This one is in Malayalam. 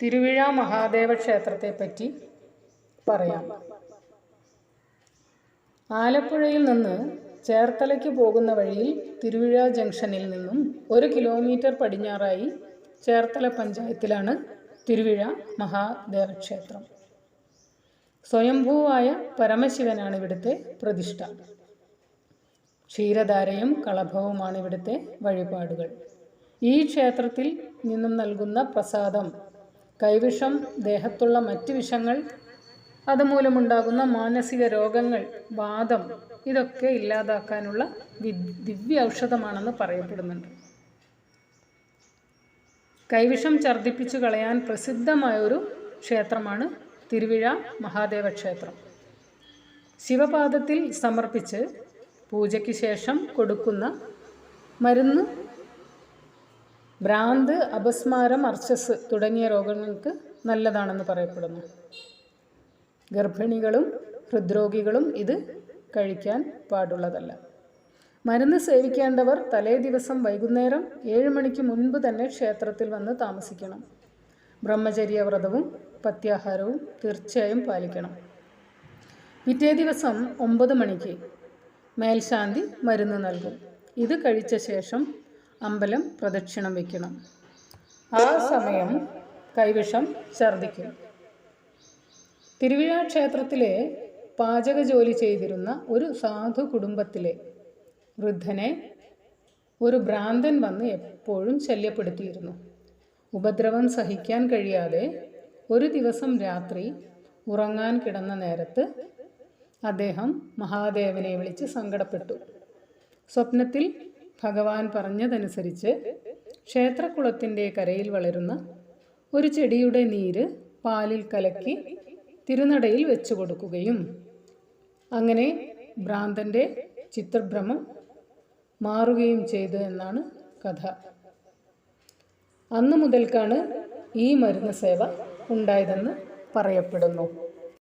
തിരുവിഴ മഹാദേവ ക്ഷേത്രത്തെപ്പറ്റി പറയാം. ആലപ്പുഴയിൽ നിന്ന് ചേർത്തലയ്ക്ക് പോകുന്ന വഴിയിൽ തിരുവിഴ ജംഗ്ഷനിൽ നിന്നും ഒരു കിലോമീറ്റർ പടിഞ്ഞാറായി ചേർത്തല പഞ്ചായത്തിലാണ് തിരുവിഴ മഹാദേവ ക്ഷേത്രം. സ്വയംഭൂവായ പരമശിവനാണ് ഇവിടുത്തെ പ്രതിഷ്ഠ. ക്ഷീരധാരയും കളഭവുമാണ് ഇവിടുത്തെ വഴിപാടുകൾ. ഈ ക്ഷേത്രത്തിൽ നിന്നും നൽകുന്ന പ്രസാദം കൈവിഷം ദേഹത്തുള്ള മറ്റ് വിഷങ്ങൾ അതുമൂലമുണ്ടാകുന്ന മാനസിക രോഗങ്ങൾ വാദം ഇതൊക്കെ ഇല്ലാതാക്കാനുള്ള ദിവ്യ ഔഷധമാണെന്ന് പറയപ്പെടുന്നുണ്ട്. കൈവിഷം ഛർദ്ദിപ്പിച്ചു കളയാൻ പ്രസിദ്ധമായ ഒരു ക്ഷേത്രമാണ് തിരുവിഴ മഹാദേവ ക്ഷേത്രം. ശിവപാദത്തിൽ സമർപ്പിച്ച് പൂജയ്ക്ക് ശേഷം കൊടുക്കുന്ന മരുന്ന് ഭ്രാന്ത് അപസ്മാരം അർച്ചസ് തുടങ്ങിയ രോഗങ്ങൾക്ക് നല്ലതാണെന്ന് പറയപ്പെടുന്നു. ഗർഭിണികളും ഹൃദ്രോഗികളും ഇത് കഴിക്കാൻ പാടുള്ളതല്ല. മരുന്ന് സേവിക്കേണ്ടവർ തലേ ദിവസം വൈകുന്നേരം ഏഴ് മണിക്ക് മുൻപ് തന്നെ ക്ഷേത്രത്തിൽ വന്ന് താമസിക്കണം. ബ്രഹ്മചര്യ വ്രതവും പത്യാഹാരവും തീർച്ചയായും പാലിക്കണം. പിറ്റേ ദിവസം ഒമ്പത് മണിക്ക് മേൽശാന്തി മരുന്ന് നൽകും. ഇത് കഴിച്ച ശേഷം അമ്പലം പ്രദക്ഷിണം വയ്ക്കണം. ആ സമയം കൈവിഷം ഛർദിക്കും തിരുവിഴ ക്ഷേത്രത്തിലെ പാചക ജോലി ചെയ്തിരുന്ന ഒരു സാധു കുടുംബത്തിലെ വൃദ്ധനെ ഒരു ഭ്രാന്തൻ വന്ന് എപ്പോഴും ശല്യപ്പെടുത്തിയിരുന്നു. ഉപദ്രവം സഹിക്കാൻ കഴിയാതെ ഒരു ദിവസം രാത്രി ഉറങ്ങാൻ കിടന്ന നേരത്ത് അദ്ദേഹം മഹാദേവനെ വിളിച്ച് സങ്കടപ്പെട്ടു. സ്വപ്നത്തിൽ ഭഗവാൻ പറഞ്ഞതനുസരിച്ച് ക്ഷേത്രക്കുളത്തിന്റെ കരയിൽ വളരുന്ന ഒരു ചെടിയുടെ നീര് പാലിൽ കലക്കി തിരുനടയിൽ വെച്ചു കൊടുക്കുകയും അങ്ങനെ ഭ്രാന്തന്റെ ചിത്രഭ്രമം മാറുകയും ചെയ്തു എന്നാണ് കഥ. അന്നു മുതൽക്കാണ് ഈ മരുന്ന് സേവ ഉണ്ടായതെന്ന് പറയപ്പെടുന്നു.